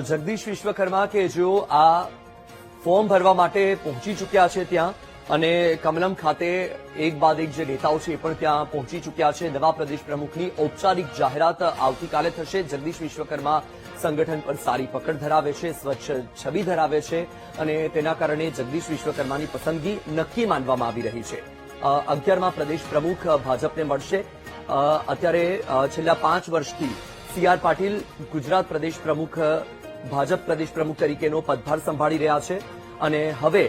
તો જગદીશ વિશ્વકર્મા કે જેઓ આ ફોર્મ ભરવા માટે પહોંચી ચૂક્યા છે ત્યાં અને કમલમ ખાતે એક બાદ એક જે નેતાઓ છે એ પણ ત્યાં પહોંચી ચૂક્યા છે. નવા પ્રદેશ પ્રમુખની ઔપચારિક જાહેરાત આવતીકાલે થશે. જગદીશ વિશ્વકર્મા સંગઠન પર સારી પકડ ધરાવે છે, સ્વચ્છ છબી ધરાવે છે અને તેના કારણે જગદીશ વિશ્વકર્માની પસંદગી નક્કી માનવામાં આવી રહી છે. અગિયારમાં પ્રદેશ પ્રમુખ ભાજપને મળશે. અત્યારે છેલ્લા પાંચ વર્ષથી સી આર પાટીલ ગુજરાત પ્રદેશ પ્રમુખ ભાજપ પ્રદેશ પ્રમુખ તરીકેનો પદભાર સંભાળી રહ્યા છે. અને હવે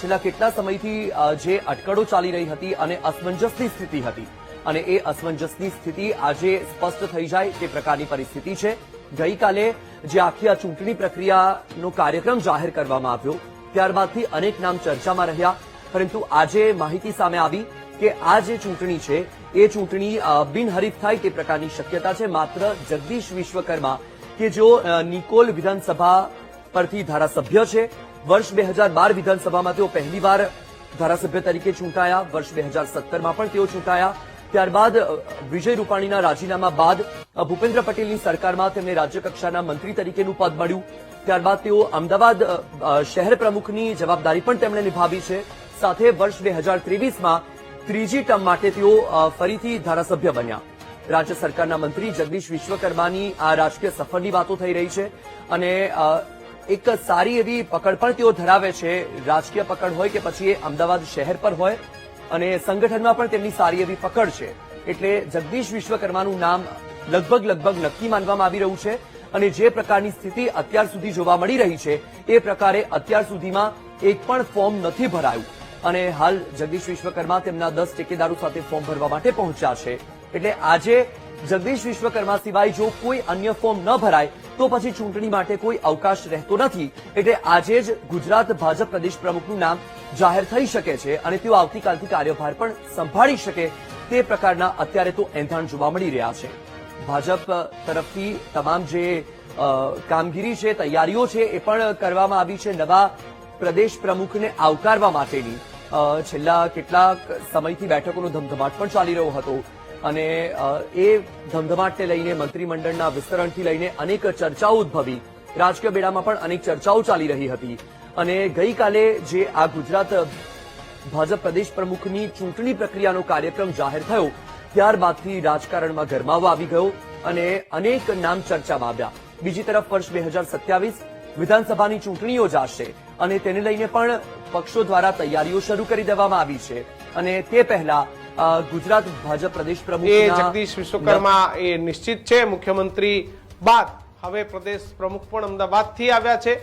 છેલ્લા કેટલા સમયથી જે અટકળો ચાલી રહી હતી અને અસમંજસની સ્થિતિ હતી. અને એ અસમંજસની સ્થિતિ આજે સ્પષ્ટ થઈ જાય તે પ્રકારની પરિસ્થિતિ છે. ગઈકાલે જે આખી આ ચૂંટણી પ્રક્રિયાનો કાર્યક્રમ જાહેર કરવામાં આવ્યો, ત્યારબાદથી અનેક નામ ચર્ચામાં રહ્યા. પરંતુ આજે માહિતી સામે આવી કે આ જે ચૂંટણી છે, એ ચૂંટણી બિનહરીફ થાય તે પ્રકારની શક્યતા છે. માત્ર જગદીશ વિશ્વકર્મા કે જેઓ નિકોલ વિધાનસભા પરથી ધારાસભ્ય છે. વર્ષ બે હજાર બાર વિધાનસભામાં તેઓ પહેલીવાર ધારાસભ્ય તરીકે ચૂંટાયા. વર્ષ બે હજાર સત્તરમાં પણ તેઓ ચૂંટાયા. ત્યારબાદ વિજય રૂપાણીના રાજીનામા બાદ ભૂપેન્દ્ર પટેલની સરકારમાં તેમને રાજ્યકક્ષાના મંત્રી તરીકેનું પદ મળ્યું. ત્યારબાદ તેઓ અમદાવાદ શહેર પ્રમુખની જવાબદારી પણ તેમણે નિભાવી છે. સાથે વર્ષ બે હજાર ત્રીજી ટર્મ માટે તેઓ ફરીથી ધારાસભ્ય બન્યા. રાજ્ય સરકારના મંત્રી જગદીશ વિશ્વકર્માની આ રાજકીય સફરની વાતો થઈ રહી છે અને એક સારી એવી પકડ પણ તેઓ ધરાવે છે. રાજકીય પકડ હોય કે પછી એ અમદાવાદ શહેર પર હોય અને સંગઠનમાં પણ તેમની સારી એવી પકડ છે. એટલે જગદીશ વિશ્વકર્માનું નામ લગભગ લગભગ નક્કી માનવામાં આવી રહ્યું છે અને જે પ્રકારની સ્થિતિ અત્યાર સુધી જોવા મળી રહી છે, એ પ્રકારે અત્યાર સુધીમાં એક પણ ફોર્મ નથી ભરાયું. અને હાલ જગદીશ વિશ્વકર્મા તેમના દસ ટેકેદારો સાથે ફોર્મ ભરવા માટે પહોંચ્યા છે. એટલે આજે જગદીશ વિશ્વકર્મા સિવાય જો કોઈ અન્ય ફોર્મ ન ભરાય, તો પછી ચૂંટણી માટે કોઈ અવકાશ રહેતો નથી. એટલે આજે જ ગુજરાત ભાજપ પ્રદેશ પ્રમુખનું નામ જાહેર થઈ શકે છે અને તેઓ આવતીકાલથી કાર્યભાર પણ સંભાળી શકે તે પ્રકારના અત્યારે તો એંધાણ જોવા મળી રહ્યા છે. ભાજપ તરફથી તમામ જે કામગીરી છે, તૈયારીઓ છે, એ પણ કરવામાં આવી છે નવા પ્રદેશ પ્રમુખને આવકારવા માટેની. છેલ્લા કેટલાક સમયથી બેઠકોનો ધમધમાટ પણ ચાલી રહ્યો હતો. અને એ ધમધમાટને લઈને મંત્રીમંડળના વિસ્તરણથી લઈને અનેક ચર્ચાઓ ઉદ્ભવી. રાજકીય બેડામાં પણ અનેક ચર્ચાઓ ચાલી રહી હતી. અને ગઈકાલે જે આ ગુજરાત ભાજપ પ્રદેશ પ્રમુખની ચૂંટણી પ્રક્રિયાનો કાર્યક્રમ જાહેર થયો, ત્યારબાદથી રાજકારણમાં ગરમાવો આવી ગયો અને અનેક નામ ચર્ચામાં આવ્યા. બીજી તરફ વર્ષ બે વિધાનસભાની ચૂંટણી યોજાશે અને તેને લઈને પણ પક્ષો દ્વારા તૈયારીઓ શરૂ કરી દેવામાં આવી છે. અને તે પહેલા ગુજરાત ભાજપ પ્રદેશ એ પ્રમુખ જગદીશ વિશ્વકર્મા એ નિશ્ચિત છે. મુખ્યમંત્રી બાદ હવે પ્રદેશ પ્રમુખ પણ અમદાવાદથી આવ્યા છે.